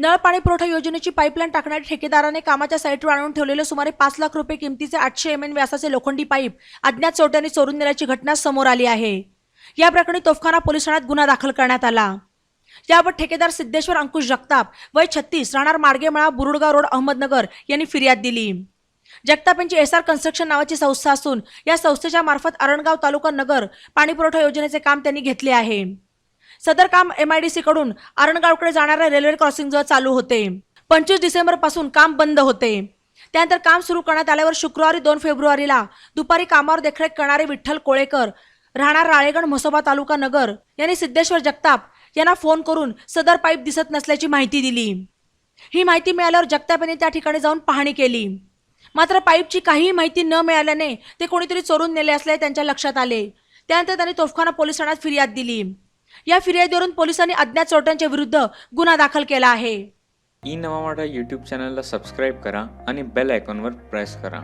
नळ पाणी पुरवठा योजनेची पाईपलाईन टाकणाऱ्या ठेकेदाराने कामाच्या साईटवर आणून ठेवलेले सुमारे पाच लाख रुपये किमतीचे आठशे एम एन व्यासाचे लोखंडी पाईप अज्ञात चोरट्यांनी चोरून नेल्याची घटना समोर आली आहे. या प्रकरणी तोफखाना पोलीस ठाण्यात गुन्हा दाखल करण्यात आला. यावर ठेकेदार सिद्धेश्वर अंकुश जगताप वय छत्तीस राहणार मार्गेमळा बुरुडगाव रोड अहमदनगर यांनी फिर्याद दिली. जगताप यांची एस आर कन्स्ट्रक्शन नावाची संस्था असून या संस्थेच्या मार्फत अरणगाव तालुका नगर पाणीपुरवठा योजनेचे काम त्यांनी घेतले आहे. सदर काम एमआयडीसी कडून आरणगावकडे जाणाऱ्या रेल्वे क्रॉसिंगजवळ चालू होते. पंचवीस डिसेंबरपासून काम बंद होते. त्यानंतर काम सुरू करण्यात आल्यावर शुक्रवारी दोन फेब्रुवारीला दुपारी कामावर देखरेख करणारे विठ्ठल कोळेकर राहणार राळेगण म्हसोबा तालुका नगर यांनी सिद्धेश्वर जगताप यांना फोन करून सदर पाईप दिसत नसल्याची माहिती दिली. ही माहिती मिळाल्यावर जगताप यांनी त्या ठिकाणी जाऊन पाहणी केली. मात्र पाईपची काहीही माहिती न मिळाल्याने ते कोणीतरी चोरून नेले असल्याचे त्यांच्या लक्षात आले. त्यानंतर त्यांनी तोफखाना पोलीस ठाण्यात फिर्याद दिली. या फिर्यादीवरून पोलिसांनी अज्ञात चोरट्यांच्या विरुद्ध गुन्हा दाखल केला आहे. ई नवा मराठा यूट्यूब चॅनलला सबस्क्राईब करा आणि बेल आयकॉनवर प्रेस करा.